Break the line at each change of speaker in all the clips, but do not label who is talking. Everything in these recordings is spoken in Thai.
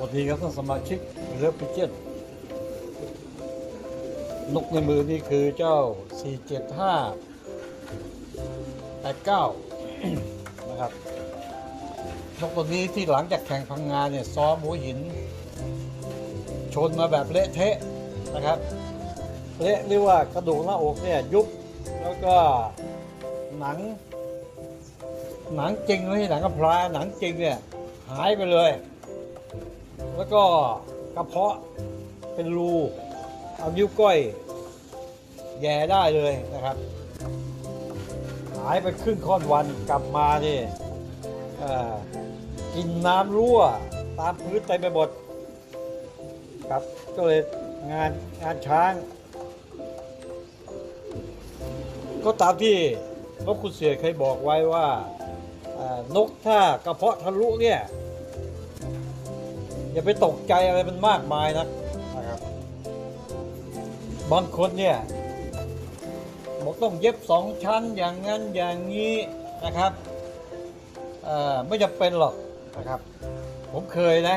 สวัสดีครับท่านสมาชิกเรือพิเจนนกในมือนี่คือเจ้า 475 89 นะครับ นกตัวนี้ที่หลังจากแข่งพังงานเนี่ย ซ้อมหัวหิน ชนมาแบบเละเทะนะครับ เละเรียกว่ากระดูกหน้าอกเนี่ย ยุบแล้วก็หนัง หนังจริงไม่ใช่หนังกระพร้าหนังจริงเนี่ย หายไปเลย แล้วก็กระเพาะเป็นรูเอานิ้วก้อยแย่ได้เลยนะครับ หายไปครึ่งค่อนวันกลับมานี่กินน้ำรั่ว ตามพื้นเต็มไปหมดครับก็เลยงานงานช้าง ก็ตามที่นกคุณเสียเคยบอกไว้ว่านกถ้ากระเพาะทะลุเนี่ย อย่าไปตกใจอะไรมันมากมายนักนะครับบางคนเนี่ยบอกต้องเย็บสองชั้นอย่างนั้นอย่างนี้นะครับไม่จำเป็นหรอกนะครับ ผมเคยนะ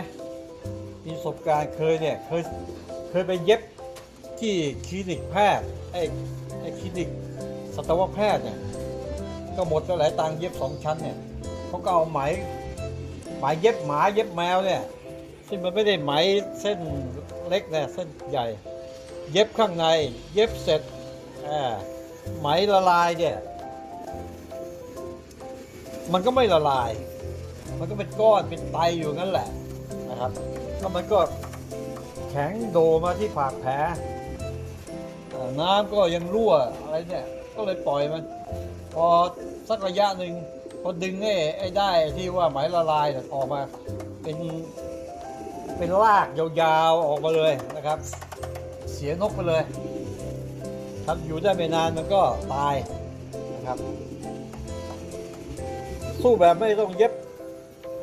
มีประสบการณ์เคยเนี่ยเคยเคยไปเย็บที่คลินิกแพทย์ไอ้ไอ้คลินิกสัตวแพทย์เนี่ยก็หมดไปหลายตังเย็บสองชั้นเนี่ยเขาก็เอาไหมไหมเย็บหมาเย็บแมวเนี่ย ซึ่มันไม่ได้ไหมเส้นเล็กนะเส้นใหญ่ เย็บข้างใน เย็บเสร็จไหมละลายเนี่ย มันก็ไม่ละลาย มันก็เป็นก้อนเป็นไตอยู่งั้นแหละนะครับแล้วมันก็แข็งโดมาที่ปากแผลน้ำก็ยังรั่วอะไรเนี่ย ก็เลยปล่อยมัน พอสักระยะหนึ่งพอดึงไอ้ไอ้ได้ที่ว่าไหมละลายเนี่ยออกมาเป็น เป็นรากยาวๆออกมาเลยนะครับ เสียนกไปเลยครับอยู่ได้ไม่นานมันก็ตายนะครับ สู้แบบไม่ต้องเย็บ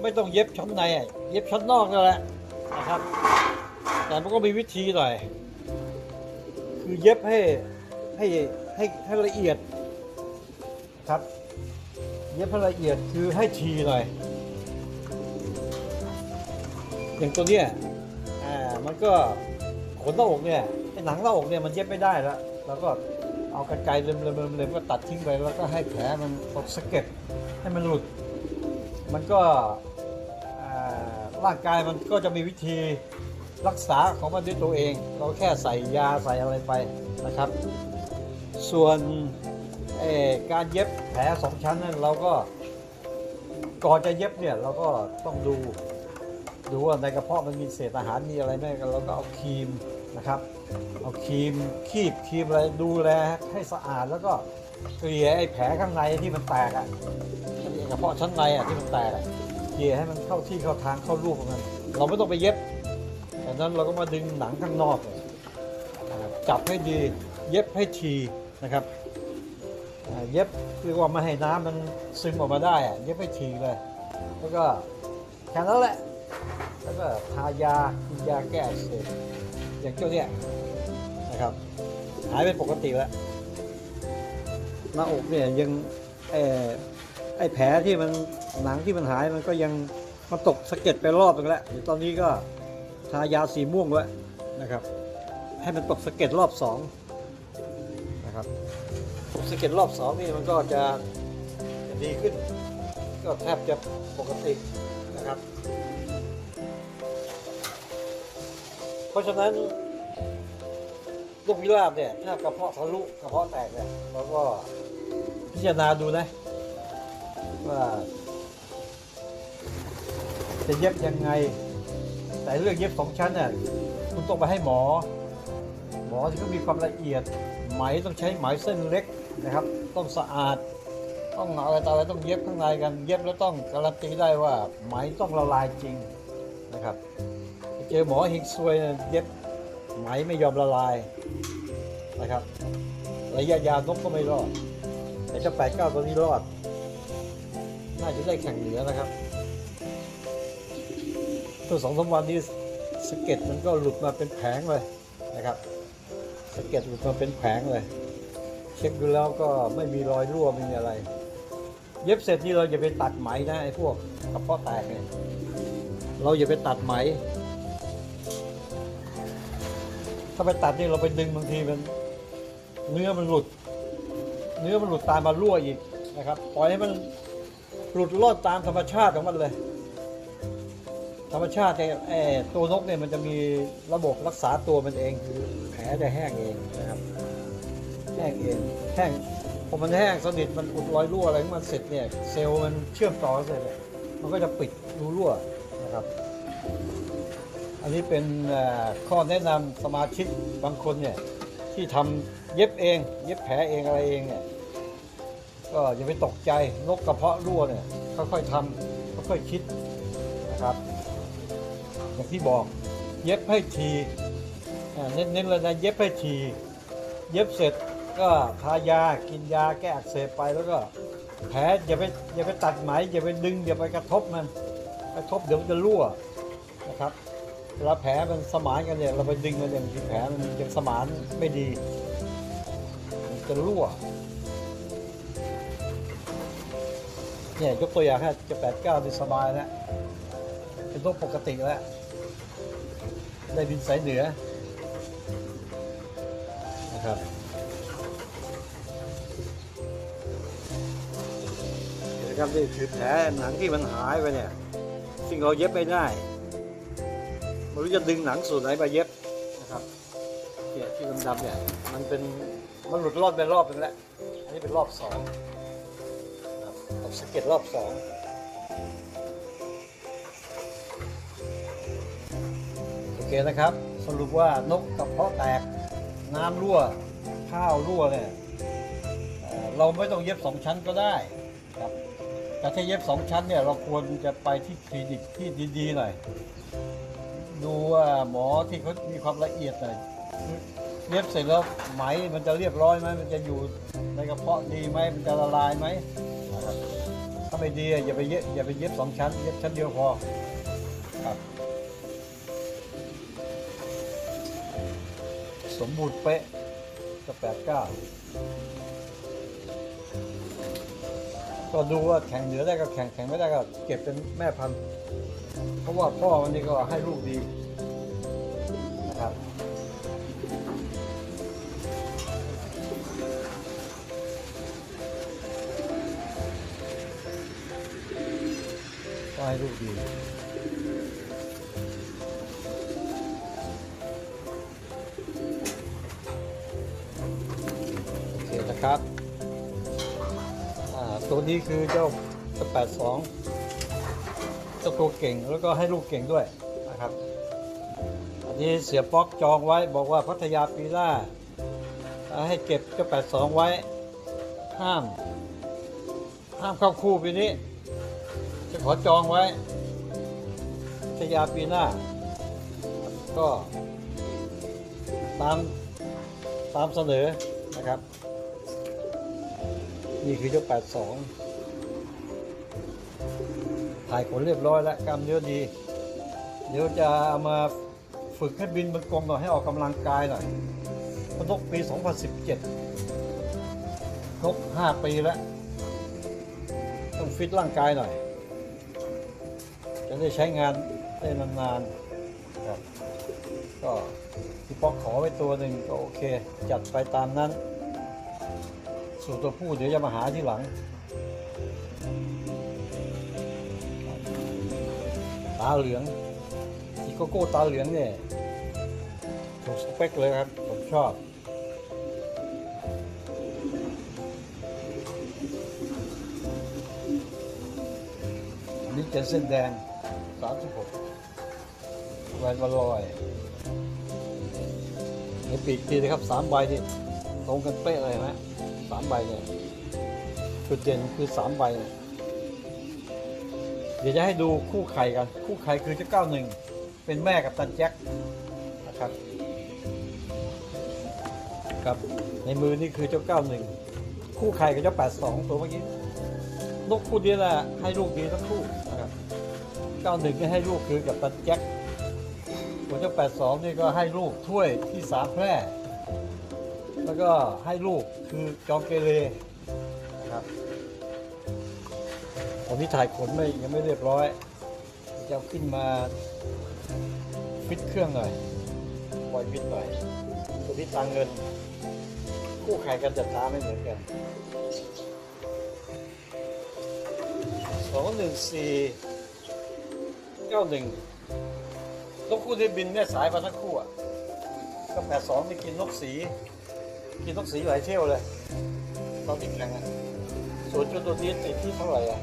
ไม่ต้องเย็บชั้นในเย็บชั้นนอกนั่นแหละนะครับ แต่มันก็มีวิธีหน่อย คือเย็บให้ให้ให้ให้ละเอียดครับ เย็บให้ละเอียดคือให้ทีหน่อย อย่างตัวเนี้ยอ่ามันก็ขนหน้าอกเนี่ยไอ้หนังหน้าอกเนี่ยมันเย็บไม่ได้แล้วแล้วก็เอากรรไกรเล็มๆเล็มๆก็ตัดทิ้งไปแล้วก็ให้แผลมันตกสะเก็ดให้มันหลุด มันก็ร่างกายมันก็จะมีวิธีรักษาของมันด้วยตัวเอง เราแค่ใส่ยาใส่อะไรไปนะครับ ส่วนการเย็บแผลสองชั้นนั้นเราก็ก่อนจะเย็บเนี่ยเราก็ต้องดู ดูว่าในกระเพาะมันมีเศษอาหารมีอะไรไหมกันเราก็เอาครีมนะครับเอาครีมคีบครีมอะไรดูแลให้สะอาดแล้วก็เกลี่ยไอ้แผลข้างในที่มันแตกอะกระเพาะชั้นในอะที่มันแตกอะเกลี่ยให้มันเข้าที่เข้าทางเข้ารูปของมันเราไม่ต้องไปเย็บแต่นั้นเราก็มาดึงหนังข้างนอกจับให้ดีเย็บให้ทีนะครับเย็บคือว่าไม่ให้น้ำมันซึมออกมาได้อะเย็บให้ทีเลย แล้วก็แค่นั้นแหละ แล้วก็ทายากินยาแก้อักเสบอย่างเจ้าเนี่ยนะครับ หายเป็นปกติแล้วหน้าอกเนี่ยยังเออไอแผลที่มันหนังที่มันหายมันก็ยังมาตกสะเก็ดไปรอบนึงแล้วเดี๋ยวตอนนี้ก็ทายาสีม่วงไว้นะครับ ให้มันตกสะเก็ดรอบสองนะครับตกสะเก็ดรอบสองนี่มันก็จะดีขึ้น ก็แทบจะปกติ นะครับ เพราะฉะนั้นลูกพิราบเนี่ยถ้ากระเพาะทะลุกระเพาะแตกเนี่ยเราก็พิจารณาดูนะว่าจะเย็บยังไง แต่เรื่องเย็บสองชั้นเนี่ยคุณต้องไปให้หมอ หมอที่เขามีความละเอียดไหมต้องใช้ไหมเส้นเล็กนะครับ ต้องสะอาด ต้องอะไรต่ออะไรต้องเย็บข้างในกัน เย็บแล้วต้องการันตีได้ว่าไหมต้องละลายจริงนะครับเจอหมอหิกซวยเย็บไหมไม่ยอมละลายนะครับระยะยาวนกก็ไม่รอดแต่เจ้าแปดเก้าตัวนี้รอด น่าจะได้แข่งเหนือนะครับตัวสองสามวันนี้สเก็ดมันก็หลุดมาเป็นแผงเลยนะครับสเก็ดหลุดมาเป็นแผงเลย เช็คดูแล้วก็ไม่มีรอยรั่วไม่มีอะไร เย็บเสร็จนี่เราอย่าไปตัดไหมนะไอ้พวกกระเพาะแตกเนี่ยเราอย่าไปตัดไหม ถ้าไปตัดนี่เราไปดึงบางทีมัน เนื้อมันหลุด เนื้อมันหลุดตามมารั่วอีกนะครับปล่อยให้มันหลุดรอดตามธรรมชาติของมันเลย ธรรมชาติเนี่ยตัวนกเนี่ยมันจะมีระบบรักษาตัวมันเองคือแผลจะแห้งเองนะครับ แห้งเองแห้ง พอมันแห้งสนิทมันอุดรอยรั่วอะไรมันเสร็จเนี่ยเซลล์มันเชื่อมต่อเสร็จเนี่ยมันก็จะปิดรูรั่วนะครับ อันนี้เป็นข้อแนะนำสมาชิกบางคนเนี่ยที่ทำเย็บเอง เย็บแผลเองอะไรเองเนี่ยก็อย่าไปตกใจนกกระเพาะรั่วเนี่ยค่อยๆทำค่อยๆคิดนะครับอย่างที่บอกเย็บให้ทีเน้นๆเลยนะเย็บให้ที เย็บเสร็จ ก็ทายากินยาแก้อักเสบไปแล้วก็แผลอย่าไปอย่าไปตัดไหมอย่าไปดึงอย่าไปกระทบมันกระทบเดี๋ยวมันจะรั่วนะครับเวลาแผลมันสมานกันเนี่ยเราไปดึงมันอย่างที่แผลมันยังสมานไม่ดีมันจะรั่วเนี่ยยกตัวอย่างให้จะแปดเก้าดีสบายแล้วเป็นโรคปกติแล้ว ได้บินสายเหนือนะครับ ครับนี่คือแผลหนังที่มันหายไปเนี่ยซึ่งเราเย็บไม่ได้ไม่รู้จะดึงหนังส่วนไหนมาเย็บนะครับเนี่ยที่ดำๆเนี่ยมันเป็นมันหลุดรอดไปรอบนึงแล้วอันนี้เป็นรอบสองครับสเก็ดรอบสองโอเคนะครับ สรุปว่านกกระเพาะแตกน้ำรั่วข้าวรั่วเนี่ยเราไม่ต้องเย็บสองชั้นก็ได้ครับ แต่ถ้าเย็บสองชั้นเนี่ยเราควรจะไปที่คลินิกที่ดีๆหน่อย ดูว่าหมอที่เขามีความละเอียดหน่อยเย็บเสร็จแล้วไหมมันจะเรียบร้อยไหมมันจะอยู่ในกระเพาะดีไหมมันจะละลายไหมถ้าไม่ดีอย่าไปเย็บอย่าไปเย็บสองชั้น เย็บชั้นเดียวพอครับ สมบูรณ์เป๊ะก็แปดเก้า ก็ดูว่าแข่งเหนือได้ก็แข่งแข่งไม่ได้ก็เก็บเป็นแม่พันธุ์เพราะว่าพ่อมันนี่ก็ให้ลูกดีนะครับก็ให้ลูกดีโอเคนะครับ ตัวนี้คือเจ้าแปดสองเจ้าตัวเก่งแล้วก็ให้ลูกเก่งด้วยนะครับ อันนี้เสียป๊อกจองไว้บอกว่าพัทยาปีหน้าอ่าให้เก็บเจ้าแปดสองไว้ ห้าม ห้ามเข้าคู่ปีนี้ จะขอจองไว้พัทยาปีหน้า ก็ตามตามเสนอนะครับ นี่คือเจ้า82 ถ่ายขนเรียบร้อยแล้วกล้ามเนื้อดี เดี๋ยวจะามาฝึกให้บินบนกลมหน่อยให้ออกกำลังกายหน่อยพนกปี 2017นก5 ปีแล้ว ต้องฟิตร่างกายหน่อย จะได้ใช้งานได้นานๆครับก็พี่ป๊อกขอไว้ตัวหนึ่งก็โอเค จัดไปตามนั้น ส่วนตัวผู้เดี๋ยวจะมาหาที่หลังตาเหลืองอีโกโก้ตาเหลืองเนี่ยถูกสเปคเลยครับ ผมชอบอันนี้เจนเส้นแดง 36แวนวาลอยในปีกทีนะครับสามใบที่ตรงกันเป๊ะเลยนะ สามใบเนี่ยจุดเด่นคือสามใบเนี่ยเดี๋ยวจะให้ดูคู่ไข่กัน คู่ไข่คือเจ้าเก้าหนึ่งเป็นแม่กับตันแจ็คนะครับครับในมือนี่คือเจ้าเก้าหนึ่งคู่ไข่กับเจ้าแปดสองตัวเมื่อกี้นกคู่นี้แหละให้ลูกดีทั้งคู่นะครับเก้าหนึ่งก็ให้ลูกคือกับตันแจ็คหัวเจ้า82นี่ก็ให้ลูกถ้วยที่สามแพร่ แล้วก็ให้ลูกคือจองเกเรนะครับตอนนี้ถ่ายขนไม่ยังไม่เรียบร้อย จะขึ้นมาฟิตเครื่องหน่อยปล่อยบินหน่อยตัวนี้ตังเงิน คู่แข่งกันจะช้าไม่เหมือนกันสองหนึ่งสี่เก้าหนึ่งนกคู่ที่บินเนี่ยสายมาทั้งคู่อะก็แปดสองนี่กินนกสี กินนกสีหลายเที่ยวเลยตอนที่แข่งอะส่วนจุดตัวนี้ติดที่เท่าไหร่อะ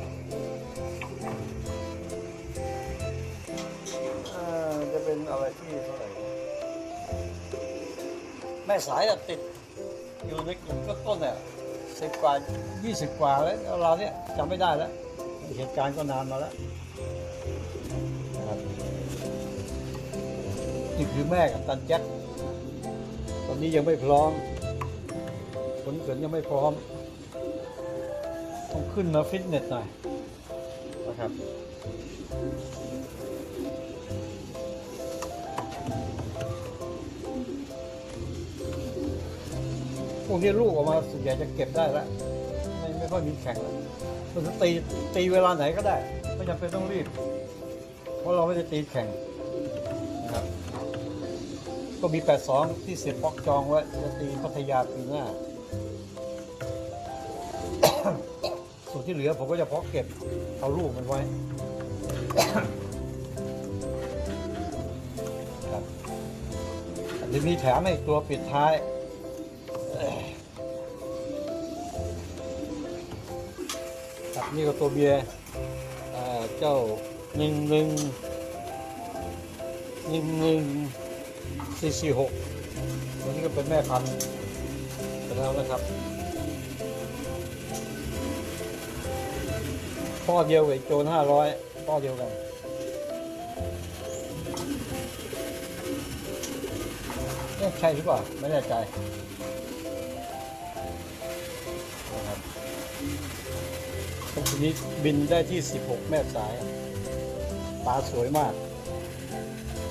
อ่าจะเป็นอะไรที่เท่าไหร่วะแม่สายอะติดอยู่ในกลุ่มต้นๆเนี่ยสิบกว่ายี่สิบกว่าแล้วเราเนี่ยจำไม่ได้แล้ว เหตุการณ์ก็นานมาแล้วนะครับนี่คือแม่กับตันแจ็คตอนนี้ยังไม่พร้อม ผลเกินยังไม่พร้อม ต้องขึ้นมาฟิตเนสหน่อยนะครับพวกนี้ลูกออกมาส่วนใหญ่จะเก็บได้แล้วไม่ไม่ค่อยมีแข่งแล้วเราจะตีตีเวลาไหนก็ได้ ไม่จำเป็นต้องรีบ เพราะเราไม่ได้ตีแข่งนะครับก็มี 82 ที่เสียบปอกจองไว้จะตีพัทยาปีหน้า ที่เหลือผมก็จะเพาะเก็บเอาลูกมันไว้ครับอันนี้มีแถมให้อีกตัวปิดท้ายครับนี่ก็ตัวเบียร์เจ้าหนึ่งหนึ่งหนึ่งหนึ่งสี่สี่หกตัวนี้ก็เป็นแม่พันธุ์ไปแล้วนะครับ พ่อเดียวกับโจนห้าร้อยพ่อเดียวกันเอ๊ะใช่หรือเปล่า ไม่แน่ใจนะครับทีนี้บินได้ที่ 16 แม่สาย ตาสวยมาก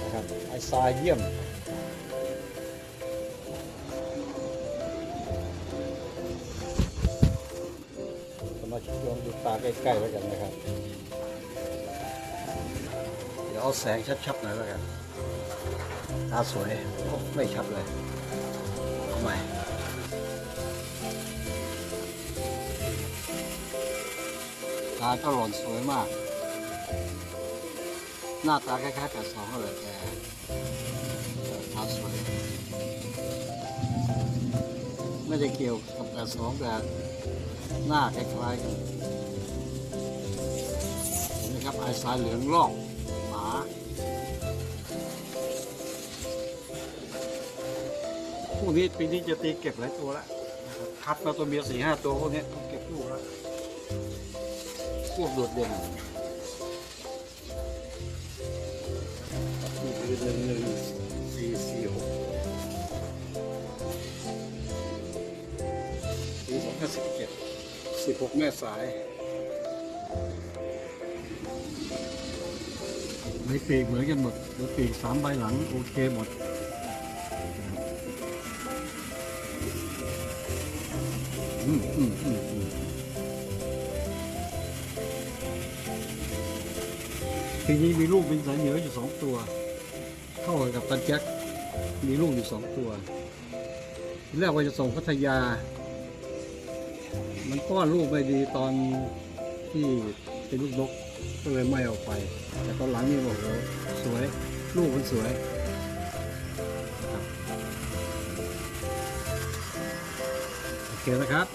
นะครับไอทรายเยี่ยม ลองดูตาใกล้ๆแล้วกันนะครับ เดี๋ยวเอาแสงชัดๆหน่อยแล้วกันตาสวยไม่ชัดเลยเอาใหม่ตาก็หล่นสวยมาก หน้าตาคล้ายๆแปดสองเลยแต่ตาสวยไม่ได้เกี่ยวกับแปดสองแต่ หน้าคล้ายๆกันเห็นไหมครับไอสายเหลืองลอกหมาพวกนี้ปีนี้จะตีเก็บหลายตัวแล้วนะครับคัดมาตัวเมียสี่ห้าตัวพวกนี้เก็บลูกแล้วพวกโดดเด่นนี่คือหนึ่งหนึ่ง 16 แม่สาย ในปีกเหมือนกันหมดหรือปีกสามใบหลัง โอเคหมดอืมอืมอืมอืมทีนี้มีลูกเป็นสายเหนืออยู่สองตัว เข้ากับตันแจ็คมีลูกอยู่สองตัวแรกว่าจะส่งพัทยา มันป้อนลูกไม่ดีตอนที่เป็นลูกนกก็เลยไม่ออกไป แต่ตอนหลังนี่โอ้โหสวยลูกมันสวยโอเคนะครับ